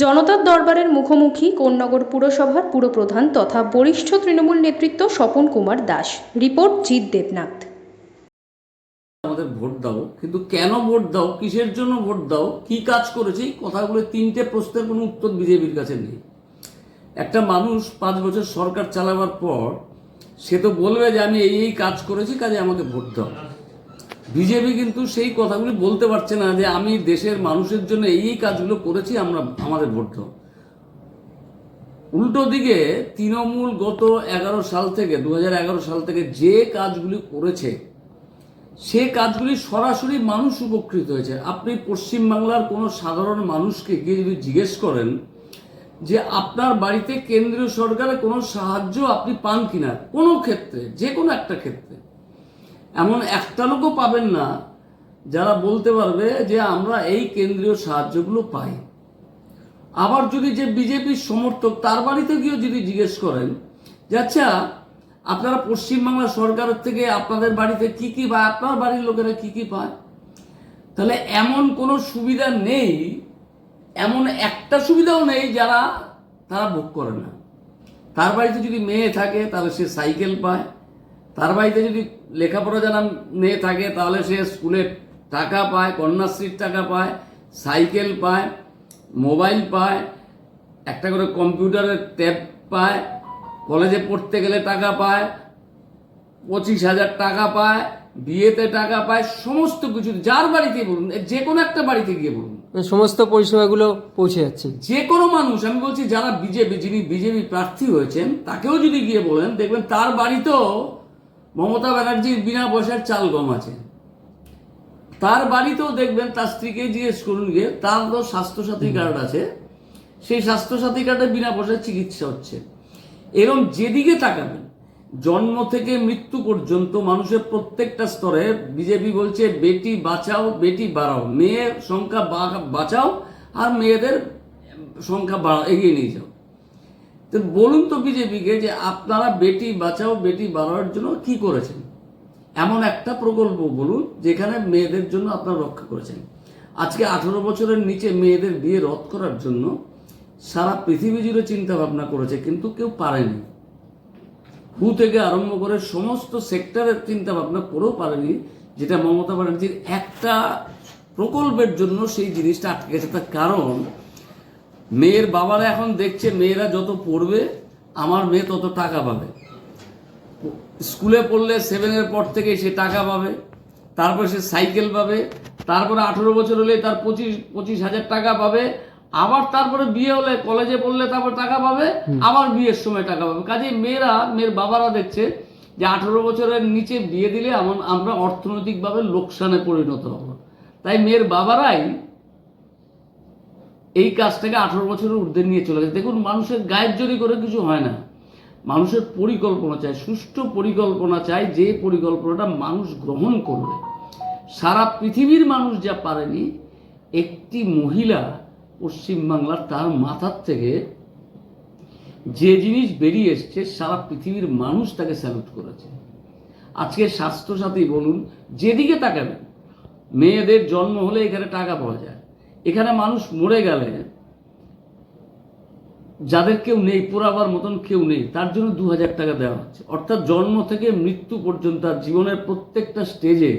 জনতার দরবারের মুখোমুখি কোন্নগর পুরসভার পুরপ্রধান তথা বরিষ্ঠ তৃণমূল নেতৃত্ব স্বপন কুমার দাস। রিপোর্ট জিৎ দেবনাথ। আমাদের ভোট দাও, কিন্তু কেন ভোট দাও? কিসের জন্য ভোট দাও? কি কাজ করেছে? কথাগুলো তিনটে প্রশ্নের কোনো উত্তর বিজেপির কাছে নেই। একটা মানুষ পাঁচ বছর সরকার চালাবার পর সে তো বলবে যে আমি এই এই কাজ করেছি, কাজে আমাকে ভোট দাও। বিজেপি কিন্তু সেই কথাগুলি বলতে পারছে না যে আমি দেশের মানুষের জন্য এই কাজগুলো করেছি, আমরা আমাদের ভোট উল্টো দিকে তৃণমূল গত এগারো সাল থেকে, দু হাজার এগারো সাল থেকে যে কাজগুলি করেছে, সে কাজগুলি সরাসরি মানুষ উপকৃত হয়েছে। আপনি পশ্চিমবাংলার কোনো সাধারণ মানুষকে গিয়ে যদি জিজ্ঞেস করেন যে আপনার বাড়িতে কেন্দ্রীয় সরকারের কোনো সাহায্য আপনি পান কিনা, কোনো ক্ষেত্রে, যে কোনো একটা ক্ষেত্রে এমন একটা লোকও পাবেন না যারা বলতে পারবে যে আমরা এই কেন্দ্রীয় সাহায্যগুলো পাই। আবার যদি যে বিজেপির সমর্থক তার বাড়িতে গিয়েও যদি জিজ্ঞেস করেন যে আচ্ছা আপনারা পশ্চিমবাংলা সরকারের থেকে আপনাদের বাড়িতে কি কি বা আপনার বাড়ির লোকেরা কি কি পায়? তাহলে এমন কোনো সুবিধা নেই, এমন একটা সুবিধাও নেই যারা তারা ভোগ করে না। তার বাড়িতে যদি মেয়ে থাকে তাহলে সে সাইকেল পায়, তার বাড়িতে যদি লেখাপড়া জানা মেয়ে থাকে তাহলে সে স্কুলে টাকা পায় কন্যাশ্রীর টাকা পায় সাইকেল পায় মোবাইল পায় একটা করে কম্পিউটারের ট্যাব পায় কলেজে পড়তে গেলে টাকা পায় পঁচিশ হাজার টাকা পায় বিয়েতে টাকা পায় সমস্ত কিছু। যার বাড়িতে বলুন যে কোনো একটা বাড়িতে গিয়ে বলুন। সমস্ত পরিষেবাগুলো পৌঁছে যাচ্ছে। যে কোনো মানুষ আমি বলছি যারা বিজেপি যিনি বিজেপি প্রার্থী হয়েছেন তাকেও যদি গিয়ে বলেন দেখবেন তার বাড়িতেও মমতা ব্যানার্জির বিনা পয়সার চাল গম আছে। তার বাড়িতেও দেখবেন তার স্ত্রীকে জিজ্ঞেস করুন গিয়ে তার তো স্বাস্থ্যসাথী কার্ড আছে সেই স্বাস্থ্যসাথী কার্ডে বিনা পয়সার চিকিৎসা হচ্ছে। এরম যেদিকে তাকাবেন জন্ম থেকে মৃত্যু পর্যন্ত মানুষের প্রত্যেকটা স্তরে বিজেপি বলছে বেটি বাঁচাও বেটি বাড়াও। মেয়ের সংখ্যা বাঁচাও আর মেয়েদের সংখ্যা বাড়াও এগিয়ে নিয়ে যাও। তো বলুন তো বিজেপিকে যে আপনারা বেটি বাঁচাও, বেটি বাড়ানোর জন্য কি করেছেন? এমন একটা প্রকল্প বলুন যেখানে মেয়েদের জন্য আপনারা রক্ষা করেছেন। আজকে আঠেরো বছরের নিচে মেয়েদের বিয়ে রদ করার জন্য সারা পৃথিবী জুড়ে চিন্তা ভাবনা করেছে, কিন্তু কেউ পারেনি। হু থেকে আরম্ভ করে সমস্ত সেক্টরের চিন্তা ভাবনা করেও পারেনি, যেটা মমতা ব্যানার্জির একটা প্রকল্পের জন্য সেই জিনিসটা আটকে গেছে। তার কারণ মেয়ের বাবারা এখন দেখছে মেয়েরা যত পড়বে আমার মেয়ে তত টাকা পাবে। স্কুলে পড়লে সেভেনের পর থেকে সে টাকা পাবে তারপর সে সাইকেল পাবে তারপরে আঠেরো বছর হলে তার পঁচিশ পঁচিশ হাজার টাকা পাবে আবার তারপরে বিয়ে হলে কলেজে পড়লে তারপর টাকা পাবে আবার বিয়ের সময় টাকা পাবে। কাজে মেয়েরা মেয়ের বাবারা দেখছে যে আঠেরো বছরের নিচে বিয়ে দিলে আমার আমরা অর্থনৈতিকভাবে লোকসানে পরিণত হব। তাই মেয়ের বাবারাই এই কাজটাকে আঠারো বছরের ঊর্ধ্বে নিয়ে চলে গেছে। দেখুন, মানুষের গায়ের জোরি করে কিছু হয় না। মানুষের পরিকল্পনা চাই, সুষ্ঠু পরিকল্পনা চাই যে পরিকল্পনাটা মানুষ গ্রহণ করবে। সারা পৃথিবীর মানুষ যা পারেনি, একটি মহিলা পশ্চিমবাংলার তার মাথার থেকে যে জিনিস বেরিয়ে এসছে, সারা পৃথিবীর মানুষ তাকে স্যালুট করেছে। আজকে স্বাস্থ্যসাথী বলুন, যেদিকে তাকাবেন, মেয়েদের জন্ম হলে এখানে টাকা পাওয়া যায়। এখানে মানুষ মরে গেলে যাদের কেউ নেই পোড়াবার মতন কেউ নেই, তার জন্য দু হাজার টাকা দেওয়া হচ্ছে। অর্থাৎ জন্ম থেকে মৃত্যু পর্যন্ত জীবনের প্রত্যেকটা স্টেজে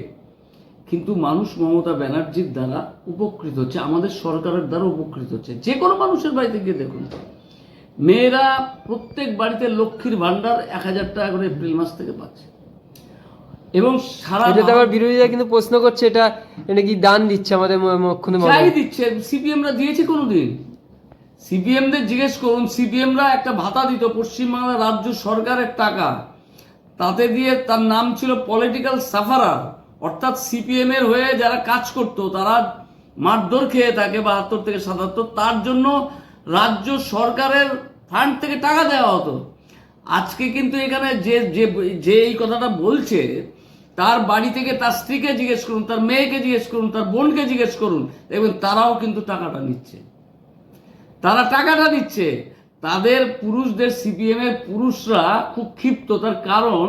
কিন্তু মানুষ মমতা ব্যানার্জির দ্বারা উপকৃত হচ্ছে, আমাদের সরকারের দ্বারা উপকৃত হচ্ছে। যে কোনো মানুষের বাড়িতে গিয়ে দেখুন, মেয়েরা প্রত্যেক বাড়িতে লক্ষ্মীর ভাণ্ডার এক হাজার টাকা করে এপ্রিল মাস থেকে পাচ্ছে। এবং সারা এটাতে আবার বিরোধীরা কিন্তু প্রশ্ন করছে এটা এটা কি দান দিচ্ছে আমাদের ম- মুখ্যমন্ত্রী চাই মমতা। দিচ্ছে সিপিএমরা দিয়েছে কোনোদিন? সিপিএমদের জিজ্ঞেস করুন সিপিএমরা একটা ভাতা দিত পশ্চিমবাংলা রাজ্য সরকারের টাকা। তাতে দিয়ে তার নাম ছিল পলিটিক্যাল সাফারার অর্থাৎ সিপিএম এর হয়ে যারা কাজ করতো তারা মারধর খেয়ে থাকে বাহাত্তর থেকে সাতাত্তর তার জন্য রাজ্য সরকারের ফান্ড থেকে টাকা দেওয়া হতো। আজকে কিন্তু এখানে যে যে এই কথাটা বলছে, তার বাড়ি থেকে তার স্ত্রীকে জিজ্ঞেস করুন, তার মেয়েকে জিজ্ঞেস করুন, তার বোনকে জিজ্ঞেস করুন, দেখবেন তারাও কিন্তু টাকাটা নিচ্ছে। তারা টাকাটা দিচ্ছে তাদের পুরুষদের সিপিএম এর পুরুষরা খুব ক্ষিপ্ত, তার কারণ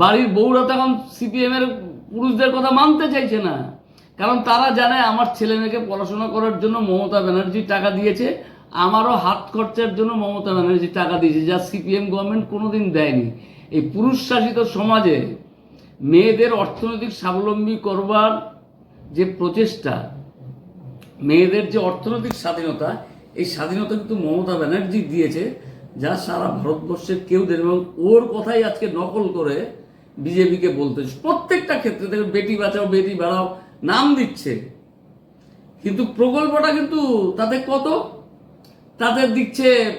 বাড়ির বউরা তখন সিপিএম এর পুরুষদের কথা মানতে চাইছে না। কারণ তারা জানে আমার ছেলে মেয়েকে পড়াশোনা করার জন্য মমতা ব্যানার্জি টাকা দিয়েছে আমারও হাত খরচার জন্য মমতা ব্যানার্জি টাকা দিয়েছে, যা সিপিএম গভর্নমেন্ট কোনোদিন দেয়নি। এই পুরুষ শাসিত সমাজে মেয়েদের অর্থনৈতিক স্বাবলম্বী করবার যে প্রচেষ্টা, মেয়েদের যে অর্থনৈতিক স্বাধীনতা, এই স্বাধীনতা কিন্তু মমতা ব্যানার্জি দিয়েছে, যা সারা ভারতবর্ষের কেউ দেন এবং ওর কথাই আজকে নকল করে বিজেপিকে বলতে প্রত্যেকটা ক্ষেত্রে দেখবে বেটি বাঁচাও, বেটি বাড়াও, নাম দিচ্ছে। কিন্তু প্রকল্পটা কিন্তু তাতে কত? তাদের দিচ্ছে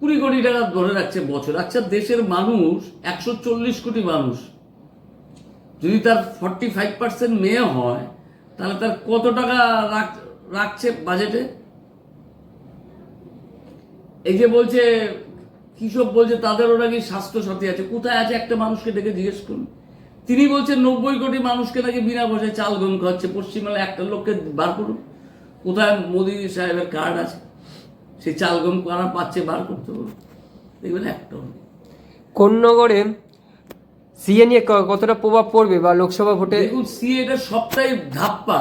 কুড়ি কোটি টাকা ধরে রাখছে বছর। আচ্ছা দেশের মানুষ, একশো চল্লিশ কোটি মানুষ, যদি তার ফর্টি ফাইভ পার্সেন্ট মেয়ে হয়, তাহলে তার কত টাকা রাখ- রাখছে বাজেটে এই যে বলছে, কৃষক বলছে, তাদেরও নাকি স্বাস্থ্য সাথী আছে। কোথায় আছে একটা মানুষকে ডেকে জিজ্ঞেস করুন। তিনি বলছেন, নব্বই কোটি মানুষকে নাকি বিনা পয়সায় চাল গম খাচ্ছে পশ্চিমবাংলায় একটা লোককে বার করুন। কোথায় মোদী সাহেবের কার্ড আছে? সেই চাল গম কারা পাচ্ছে বার করতে বলুন দেখবেন একটাও নেই। কোন নগরে সিএ নিয়ে কতটা প্রভাব পড়বে বা লোকসভা ভোটে? দেখুন সি এটা সবটাই ধাপ্পা।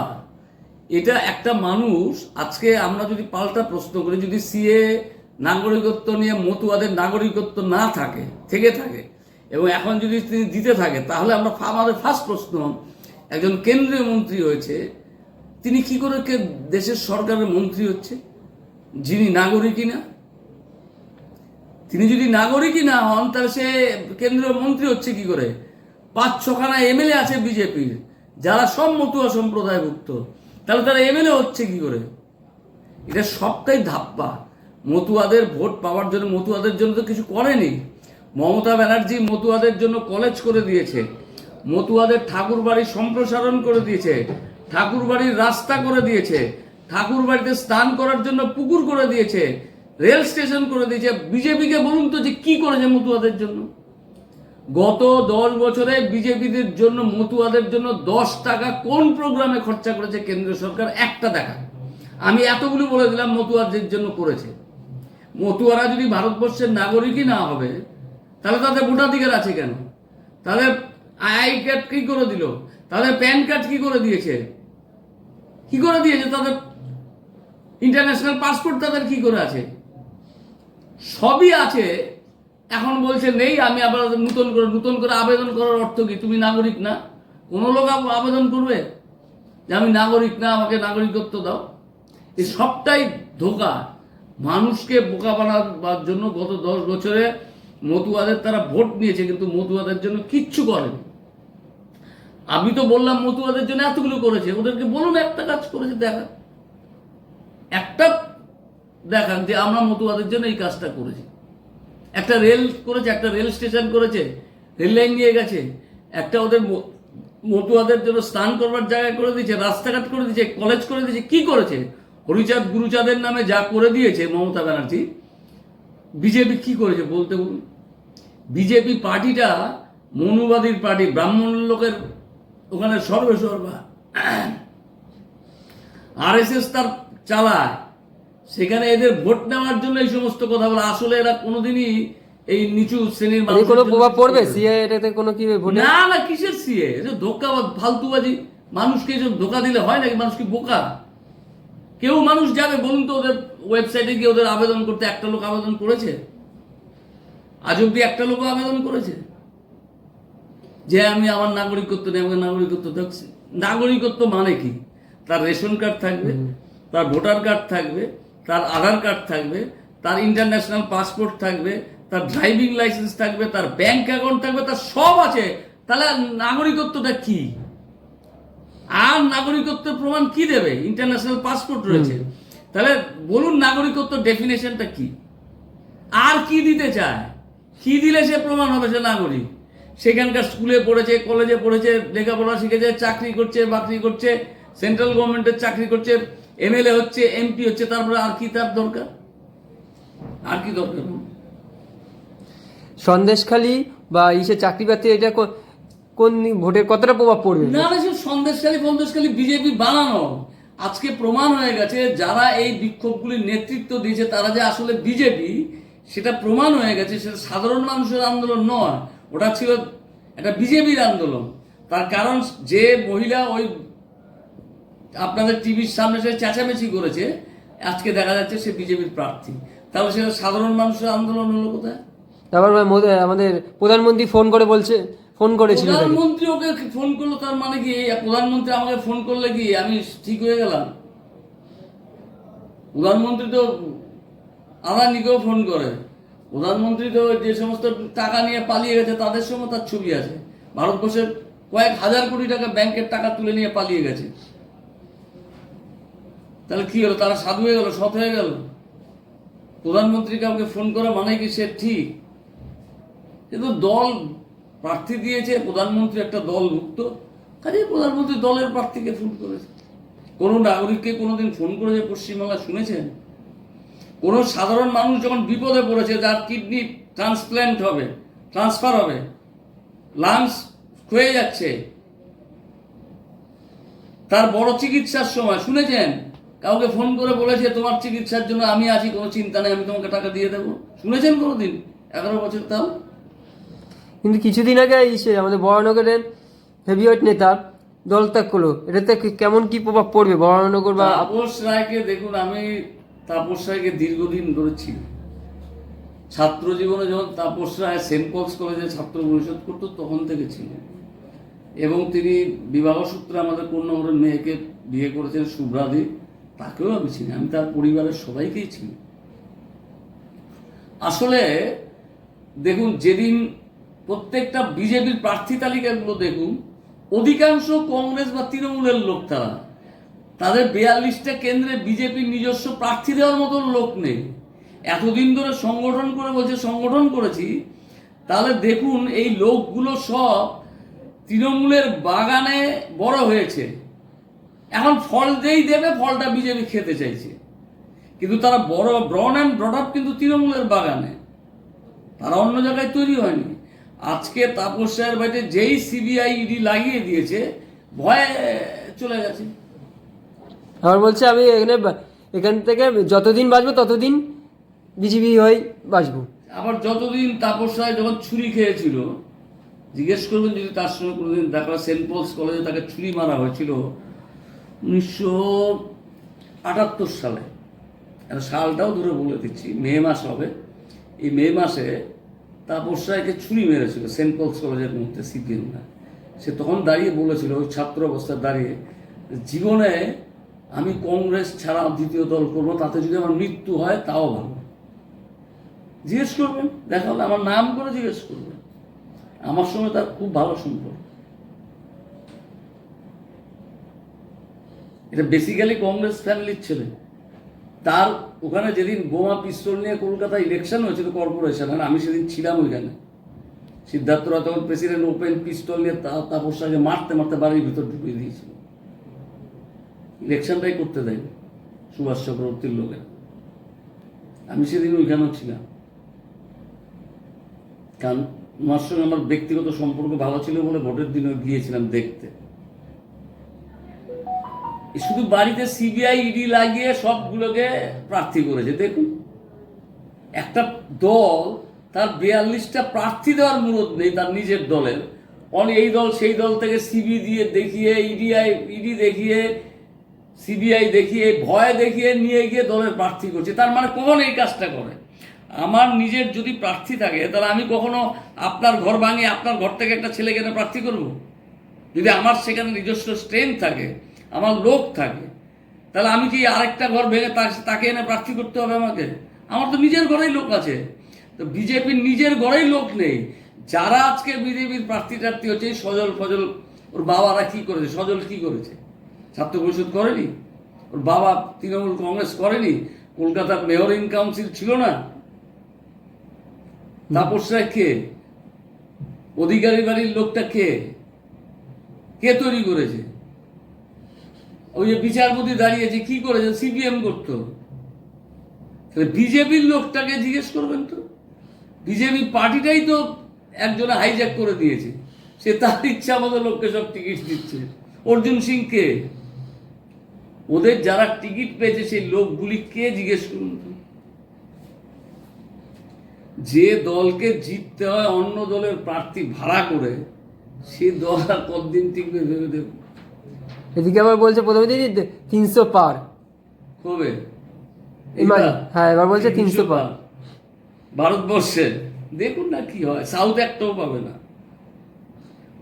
এটা একটা মানুষ আজকে আমরা যদি পাল্টা প্রশ্ন করি যদি সিএ নাগরিকত্ব নিয়ে মতুয়াদের নাগরিকত্ব না থাকে থেকে থাকে এবং এখন যদি তিনি দিতে থাকে তাহলে আমরা আমাদের ফার্স্ট প্রশ্ন একজন কেন্দ্রীয় মন্ত্রী হয়েছে তিনি কি করে কে দেশের সরকারের মন্ত্রী হচ্ছে? যিনি নাগরিকই না, তিনি যদি নাগরিকই না হন, তাহলে সে কেন্দ্রীয় মন্ত্রী হচ্ছে কি করে? পাঁচ ছখানা এমএলএ আছে বিজেপির, যারা সব মতুয়া সম্প্রদায়ভুক্ত। তাহলে তারা এমএলএ হচ্ছে কি করে? এটা সবটাই ধাপ্পা। মতুয়াদের ভোট পাওয়ার জন্য, মতুয়াদের জন্য তো কিছু করেনি। মমতা ব্যানার্জি মতুয়াদের জন্য কলেজ করে দিয়েছে। মতুয়াদের ঠাকুর বাড়ি সম্প্রসারণ করে দিয়েছে। ঠাকুর বাড়ির রাস্তা করে দিয়েছে। ঠাকুর বাড়িতে স্নান করার জন্য পুকুর করে দিয়েছে, রেল স্টেশন করে দিয়েছে। বিজেপিকে বলুন তো যে কি করেছে মতুয়াদের জন্য? গত দশ বছরে বিজেপিদের জন্য, মতুয়াদের জন্য দশ টাকা কোন প্রোগ্রামে খরচা করেছে কেন্দ্র সরকার? একটা দেখা। আমি এতগুলো বলে দিলাম মতুয়াদের জন্য করেছে। মতুয়ারা যদি ভারতবর্ষের নাগরিকই না হবে, তাহলে তাদের ভোটাধিকার আছে কেন? তাদের আই কার্ড কি করে দিল? তাদের প্যান কার্ড কি করে দিয়েছে? কি করে দিয়েছে? তাদের ইন্টারন্যাশনাল পাসপোর্ট তাদের কি করে আছে? সবই আছে। এখন বলছে, নেই, আমি আবার নতুন করে নতুন করে আবেদন করার অর্থ কি? তুমি নাগরিক না? কোনো লোক আব- আবেদন করবে? যে আমি নাগরিক না, আমাকে নাগরিকত্ব দাও। এই সবটাই ধোকা। মানুষকে বোকা বানাবার জন্য গত দশ বছরে মতুয়াদের তারা ভোট নিয়েছে কিন্তু মতুয়াদের জন্য কিচ্ছু করেনি। আমি তো বললাম, মতুয়াদের জন্য এতগুলো করেছে। ওদেরকে বলুন, একটা কাজ করেছে, দেখা। একটা, দেখান যে আমরা মতুয়াদের জন্য এই কাজটা করেছি। একটা রেল করেছে, একটা রেল স্টেশন করেছে, রেল লাইন নিয়ে গেছে, একটা ওদের মতুয়াদের জন্য স্নান করবার জায়গা করে দিয়েছে, রাস্তাঘাট করে দিয়েছে, কলেজ করে দিয়েছে, কি করেছে? হরিচাঁদ গুরুচাঁদের নামে যা করে দিয়েছে মমতা ব্যানার্জি, বিজেপি কি করেছে বলতে বলুন? বিজেপি পার্টিটা মনুবাদীর পার্টি, ব্রাহ্মণ লোকের ওখানে সর্বে সর্বা এস তার চালায়। সেখানে এদের ভোট নেওয়ার জন্য এই সমস্ত কথা বলে। আসলে এরা কোনোদিনই এই নিচু শ্রেণির এর মানুষের কোনো প্রভাব পড়বে? সিএ এটাতে কোনো কি না না কিসের সিএ? ধোকা বা ফালতুবাজি। মানুষকে এসব ধোকা দিলে হয় নাকি? মানুষ কি বোকা? কেউ মানুষ যাবে বলুন তো ওদের ওয়েবসাইটে গিয়ে ওদের আবেদন করতে একটা লোক আবেদন করেছে? আজ অব্দি একটা লোক আবেদন করেছে? যে আমি আমার নাগরিকত্ব নেই আমাকে নাগরিকত্ব দেখছি। নাগরিকত্ব মানে কি? তার রেশন কার্ড থাকবে তার ভোটার কার্ড থাকবে তার আধার কার্ড থাকবে তার ইন্টারন্যাশনাল পাসপোর্ট থাকবে তার ড্রাইভিং লাইসেন্স থাকবে তার ব্যাংক অ্যাকাউন্ট থাকবে তার সব আছে। তাহলে নাগরিকত্বটা কি? আর নাগরিকত্বের প্রমাণ কি দেবে? ইন্টারন্যাশনাল পাসপোর্ট রয়েছে। তাহলে বলুন নাগরিকত্ব ডেফিনেশনটা কি? আর কি দিতে চায়? কি দিলে সে প্রমাণ হবে সে নাগরিক? সেখানকার স্কুলে পড়েছে কলেজে পড়েছে লেখাপড়া শিখেছে চাকরি করছে বাকরি করছে সেন্ট্রাল গভর্নমেন্টের চাকরি করছে এমএলএ হচ্ছে এমপি হচ্ছে তারপরে আর কি তার দরকার? আর কি দরকার? সন্দেশখালী বা ইসে চাকরি বাকরি এটা কোন ভোটের কতটা প্রভাব পড়বে? না না সন্দেশখালী ফন্দেশখালী বিজেপি বানানো। আজকে প্রমাণ হয়ে গেছে যারা এই বিক্ষোভগুলির নেতৃত্ব দিয়েছে তারা যে আসলে বিজেপি সেটা প্রমাণ হয়ে গেছে সেটা সাধারণ মানুষের আন্দোলন নয় ওটা ছিল একটা বিজেপির আন্দোলন। তার কারণ যে মহিলা ওই আপনাদের টিভির সামনে সে চেঁচামেচি করেছে আজকে দেখা যাচ্ছে সে বিজেপির প্রার্থী। তাহলে সেটা সাধারণ মানুষের আন্দোলন হলো কোথায়? তারপর আমাদের প্রধানমন্ত্রী ফোন করে বলছে ফোন করেছিল প্রধানমন্ত্রী ওকে ফোন করল তার মানে কি? প্রধানমন্ত্রী আমাকে ফোন করলে কি আমি ঠিক হয়ে গেলাম? প্রধানমন্ত্রী তো আদানিকেও ফোন করে। প্রধানমন্ত্রী তো যে সমস্ত টাকা নিয়ে পালিয়ে গেছে তাদের সঙ্গে তার ছবি আছে। ভারতবর্ষের কয়েক হাজার কোটি টাকা ব্যাংকের টাকা তুলে নিয়ে পালিয়ে গেছে। তাহলে কি হলো? তারা সাধু হয়ে গেল, সৎ হয়ে গেল? প্রধানমন্ত্রী কাউকে ফোন করা মানে কি সে ঠিক? কিন্তু দল প্রার্থী দিয়েছে, প্রধানমন্ত্রী একটা দল মুক্ত কাজে প্রধানমন্ত্রী দলের প্রার্থীকে ফোন করেছে। কোনো নাগরিককে কোনোদিন ফোন করেছে পশ্চিমবাংলা শুনেছেন? কোনো সাধারণ মানুষ যখন বিপদে পড়েছে, যার কিডনি ট্রান্সপ্ল্যান্ট হবে, ট্রান্সফার হবে, লাংস ক্ষয়ে যাচ্ছে, তার বড় চিকিৎসার সময় শুনেছেন? কাউকে ফোন করে বলেছে তোমার চিকিৎসার জন্য আমি আছি কোনো চিন্তা নেই আমি তোমাকে টাকা দিয়ে দেবো। শুনেছেন কোনোদিন? এগারো বছর তাও? কিন্তু কিছুদিন আগে এই সে আমাদের বরানগরের হেভিওয়েট নেতা দল ত্যাগ করল। এটাতে কেমন কি প্রভাব পড়বে বরানগর বা তাপস রায়কে দেখুন আমি তাপস রায়কে দীর্ঘদিন ধরে চিনি ছাত্র জীবনে যখন তাপস রায় সেন্ট পলস কলেজে ছাত্র পরিষদ করতো তখন থেকে ছিল এবং তিনি বিবাহ সূত্রে আমাদের কন্যাগরের মেয়েকে বিয়ে করেছেন শুভ্রাদি। তাকেও আমি চিনি, আমি তার পরিবারের সবাইকেই চিনি। আসলে, দেখুন, যেদিন প্রত্যেকটা বিজেপির প্রার্থী তালিকাগুলো দেখুন, অধিকাংশ কংগ্রেস বা তৃণমূলের লোক তারা। তাদের বিয়াল্লিশটা কেন্দ্রে বিজেপির নিজস্ব প্রার্থী দেওয়ার মতো লোক নেই। এতদিন ধরে সংগঠন করে বলছে, সংগঠন করেছি। তাহলে দেখুন, এই লোকগুলো সব তৃণমূলের বাগানে বড় হয়েছে। এখন ফল যেই দেবে ফলটা বিজেপি খেতে চাইছে। কিন্তু তারা বড় ব্রন অ্যান্ড ব্রড আপ কিন্তু তৃণমূলের বাগানে। তারা অন্য জায়গায় তৈরি হয়নি। আজকে তাপস রায়ের বাড়িতে যেই সিবিআই ইডি লাগিয়ে দিয়েছে ভয়ে চলে গেছে। আবার বলছে আমি এখানে এখান থেকে যতদিন বাঁচবো ততদিন বিজেপি হয়ে বাঁচবো। আবার যতদিন তাপস রায় যখন ছুরি খেয়েছিল জিজ্ঞেস করবেন যদি তার সঙ্গে কোনোদিন দেখা সেন্ট পলস কলেজে তাকে ছুরি মারা হয়েছিল উনিশশো আটাত্তর সালে। সালটাও ধরে বলে দিচ্ছি, মে মাস হবে। এই মে মাসে তাপস রায়কে ছুরি মেরেছিল, সেন্ট পলস কলেজের মধ্যে, সিপিএমরা। সে তখন দাঁড়িয়ে বলেছিল, ওই ছাত্র অবস্থায় দাঁড়িয়ে, জীবনে আমি কংগ্রেস ছাড়া দ্বিতীয় দল করব তাতে যদি আমার মৃত্যু হয়, তাও ভালো জিজ্ঞেস করবেন, দেখা হলে আমার নাম করে জিজ্ঞেস করবেন। আমার সঙ্গে তার খুব ভালো সম্পর্ক। এটা বেসিক্যালি কংগ্রেস ফ্যামিলির ছেলে। তার ওখানে যেদিন বোমা পিস্তল নিয়ে কলকাতা ইলেকশন হয়েছিল কর্পোরেশন আর আমি সেদিন ছিলাম ওইখানে। সিদ্ধার্থরা তখন প্রেসিডেন্ট ওপেন পিস্তল নিয়ে তা তাপসাকে মারতে মারতে বাড়ির ভিতর ঢুকিয়ে দিয়েছিল। ইলেকশনটাই করতে দেয়নি সুভাষ চক্রবর্তীর লোকেরা আমি সেদিন ওইখানেও ছিলাম। কারণ ওনার সঙ্গে আমার ব্যক্তিগত সম্পর্ক ভালো ছিল বলে ভোটের দিনে গিয়েছিলাম দেখতে। শুধু বাড়িতে সিবিআই ইডি লাগিয়ে সবগুলোকে প্রার্থী করেছে, দেখুন। একটা দল, তার বিয়াল্লিশটা প্রার্থী দেওয়ার মুরত নেই তার নিজের দলের। অন এই দল, সেই দল থেকে সিবি দিয়ে দেখিয়ে ইডিআই ইডি দেখিয়ে সিবিআই দেখিয়ে, ভয় দেখিয়ে নিয়ে গিয়ে দলের প্রার্থী করছে। তার মানে কখন এই কাজটা করে। আমার নিজের যদি প্রার্থী থাকে, তাহলে আমি কখনো আপনার ঘর ভাঙে, আপনার ঘর থেকে একটা ছেলেকে প্রার্থী করব? যদি আমার সেখানে নিজস্ব স্ট্রেংথ থাকে আমার লোক থাকে। তাহলে আমি কি আরেকটা ঘর ভেঙে তাকে এনে প্রার্থী করতে হবে আমাকে? আমার তো নিজের ঘরেই লোক আছে। তো বিজেপির নিজের ঘরেই লোক নেই। যারা আজকে বিজেপির প্রার্থী টার্থী হচ্ছে সজল ফজল, ওর বাবারা কি করেছে? সজল কি করেছে? ছাত্র পরিষদ করেনি? ওর বাবা তৃণমূল কংগ্রেস করেনি? কলকাতার মেয়র কাউন্সিল ছিল না? তাপস রায় কে? অধিকারী বাড়ির লোকটা কে? কে তৈরি করেছে? ওই যে বিচারপতি দাঁড়িয়েছে কি করেছে সিপিএম করতো। তাহলে বিজেপির লোকটাকে জিজ্ঞেস করবেন তো। বিজেপি পার্টিটাই তো একজনে হাইজ্যাক করে দিয়েছে। সে তার ইচ্ছা মতো লোককে সব টিকিট দিচ্ছে। অর্জুন সিং কে? ওদের যারা টিকিট পেয়েছে, সেই লোকগুলি কে জিজ্ঞেস করুন তো? যে দলকে জিততে হয় অন্য দলের প্রার্থী ভাড়া করে, সে দল আর কতদিন টিকবে ভেবে দেখুন। এদিকে আবার বলছে প্রথমে দিনই তিনশো পার। কবে? হ্যাঁ এবার বলছে তিনশো পার। ভারতবর্ষে? দেখুন না কি হয়। সাউথ একটাও পাবে না।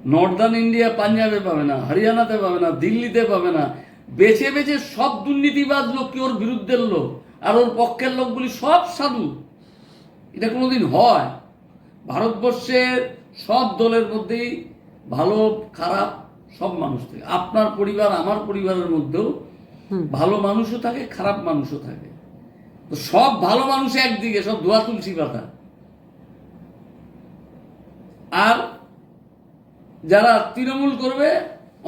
নর্দার্ন ইন্ডিয়া পাঞ্জাবে পাবে না হরিয়ানাতে পাবে না দিল্লিতে পাবে না। বেছে বেছে সব দুর্নীতিবাজ লোক কি ওর বিরুদ্ধের লোক? আর ওর পক্ষের লোকগুলি সব সাধু। এটা কোনোদিন হয়? ভারতবর্ষের সব দলের মধ্যেই ভালো খারাপ সব মানুষ থাকে। আপনার পরিবার আমার পরিবারের মধ্যেও ভালো মানুষও থাকে খারাপ মানুষও থাকে। তো সব ভালো মানুষ একদিকে সব ধোয়া তুলসী পাতা। আর যারা তৃণমূল করবে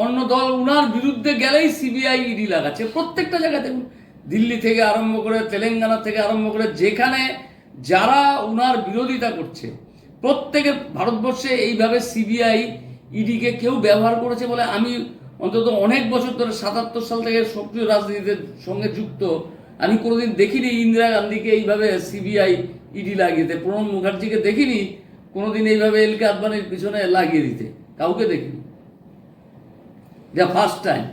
অন্য দল উনার বিরুদ্ধে গেলেই সিবিআই ইডি লাগাচ্ছে। প্রত্যেকটা দেখুন দিল্লি থেকে আরম্ভ করে তেলেঙ্গানা থেকে আরম্ভ করে যেখানে যারা উনার বিরোধিতা করছে প্রত্যেকের ভারতবর্ষে এইভাবে সিবিআই ইডিকে কেউ ব্যবহার করেছে বলে আমি অন্তত অনেক বছর ধরে সাতাত্তর সাল থেকে সক্রিয় রাজনীতির সঙ্গে যুক্ত। আমি কোনোদিন দেখিনি ইন্দিরা গান্ধীকে এইভাবে সিবিআই ইডি লাগিয়ে দিতে। প্রণব মুখার্জিকে দেখিনি কোনোদিন এইভাবে এলকে আদবানির পিছনে লাগিয়ে দিতে। কাউকে দেখিনি। যা ফার্স্ট টাইম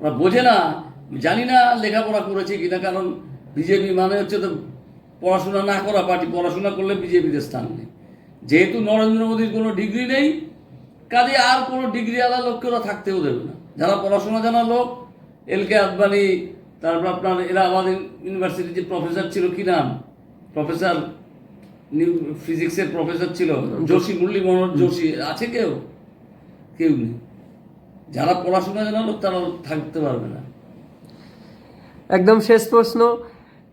ওরা বোঝে না জানি না লেখাপড়া করেছে কিনা, কারণ বিজেপি মানে হচ্ছে তো পড়াশোনা না করা পার্টি, পড়াশোনা করলে বিজেপিতে স্থান নেই। যেহেতু নরেন্দ্র মোদীর কোনো ডিগ্রি নেই কাজে আর কোনো ডিগ্রি আলা লোককে ওরা থাকতেও দেবে না। যারা পড়াশোনা জানা লোক এল কে আদবানি তারপর আপনার এলাহাবাদ ইউনিভার্সিটির যে প্রফেসর ছিল কি নাম? প্রফেসর নিউ ফিজিক্সের প্রফেসর ছিল। যোশী মুরলী মনোহর যোশী আছে কেউ? কেউ নেই। যারা পড়াশোনা জানা লোক তারা থাকতে পারবে না। একদম শেষ প্রশ্ন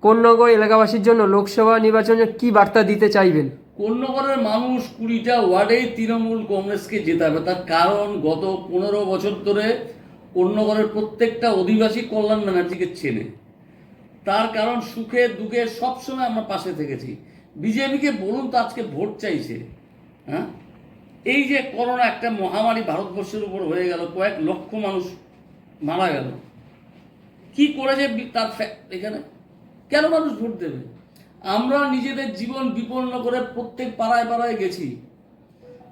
কোন নগর এলাকাবাসীর জন্য লোকসভা নির্বাচনে কি বার্তা দিতে চাইবেন? কোন্নগরের মানুষ কুড়িটা ওয়ার্ডেই তৃণমূল কংগ্রেসকে জেতাবে তার কারণ গত পনেরো বছর ধরে কোন্নগরের প্রত্যেকটা অধিবাসী কল্যাণ ব্যানার্জিকে চেনে। তার কারণ সুখে দুঃখে সবসময় আমরা পাশে থেকেছি। বিজেপিকে বলুন তো আজকে ভোট চাইছে হ্যাঁ? এই যে করোনা একটা মহামারী ভারতবর্ষের উপর হয়ে গেল, কয়েক লক্ষ মানুষ মারা গেল। কি করেছে তার এখানে? কেন মানুষ ভোট দেবে? আমরা নিজেদের জীবন বিপন্ন করে প্রত্যেক পাড়ায় পাড়ায় গেছি।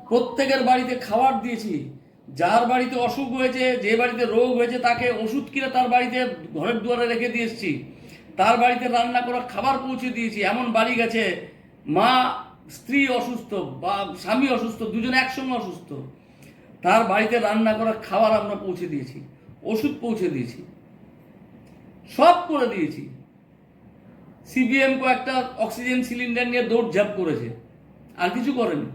প্রত্যেকের বাড়িতে খাবার দিয়েছি। যার বাড়িতে অসুখ হয়েছে, যে বাড়িতে রোগ হয়েছে, তাকে ওষুধ কিনে তার বাড়িতে ঘরের দুয়ারে রেখে দিয়ে এসেছি। তার বাড়িতে রান্না করা খাবার পৌঁছে দিয়েছি। এমন বাড়ি গেছে, মা, স্ত্রী অসুস্থ, বা স্বামী অসুস্থ, দুজনে একসঙ্গে অসুস্থ। তার বাড়িতে রান্না করা খাবার আমরা পৌঁছে দিয়েছি, ওষুধ পৌঁছে দিয়েছি। সব করে দিয়েছি। সিবিএম কয়েকটা অক্সিজেন সিলিন্ডার নিয়ে দৌড়ঝাঁপ করেছে। আর কিছু করেনি।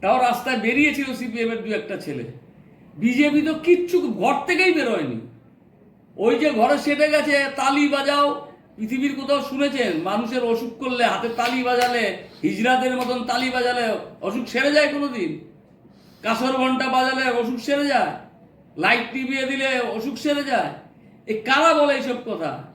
তাও রাস্তায় বেরিয়েছিল সিপিএম এর দু একটা ছেলে। বিজেপি তো কিচ্ছু ঘর থেকেই বেরোয়নি ওই যে ঘরে সেটে গেছে, তালি বাজাও। পৃথিবীর কোথাও শুনেছেন, মানুষের অসুখ করলে হাতে তালি বাজালে হিজরাদের মতন তালি বাজালে অসুখ সেরে যায় কোনোদিন? কাসর ঘণ্টা বাজালে অসুখ সেরে যায়? লাইট টিভিয়ে দিলে অসুখ সেরে যায়? এ কারা বলে এইসব কথা?